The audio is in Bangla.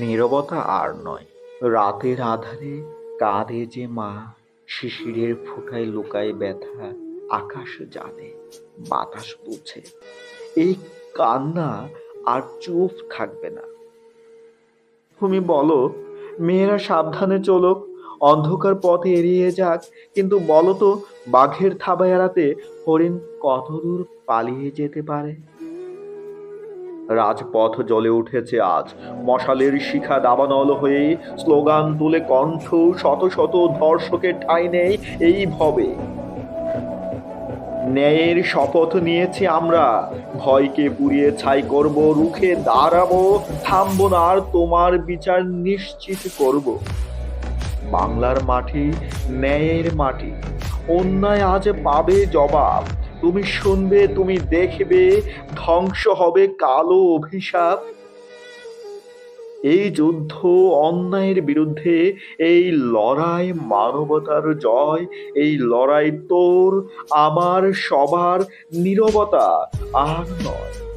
নীরবতা আর নয়। রাতের আধারে কাঁধে যে মা শিশিরের ফুটায় লুকায় ব্যথা আকাশ জানে, বাতাস বুঝে। এই কান্না আর চুপ থাকবে না। তুমি বলো, মেয়েরা সাবধানে চলুক, অন্ধকার পথে এড়িয়ে যাক, কিন্তু বলো তো, বাঘের থাবা এড়াতে হরিণ কতদূর পালিয়ে যেতে পারে? রাজপথ জ্বলে উঠেছে আজ। মশালের শিখা দাবানল হয়ে স্লোগান তুলে কণ্ঠ শত শত ধর্ষকের ঠাঁই নেই এই ভবে। ন্যায়ের শপথ নিয়েছি আমরা, ভয়কে পুড়িয়ে ছাই করব, রুখে দাঁড়াবো, থামবো না আর তোমার বিচার নিশ্চিত করব। বাংলার মাটি, ন্যায়ের মাটি, অন্যায় আজ পাবে জবাব। তুমি শুনবে, তুমি দেখবে, ধ্বংস হবে কালো অভিশাপ। এই যুদ্ধ, অন্যায়ের বিরুদ্ধে, এই লড়াই মানবতার জয়, এই লড়াই তোর, আমার, সবার নীরবতা, আর নয়।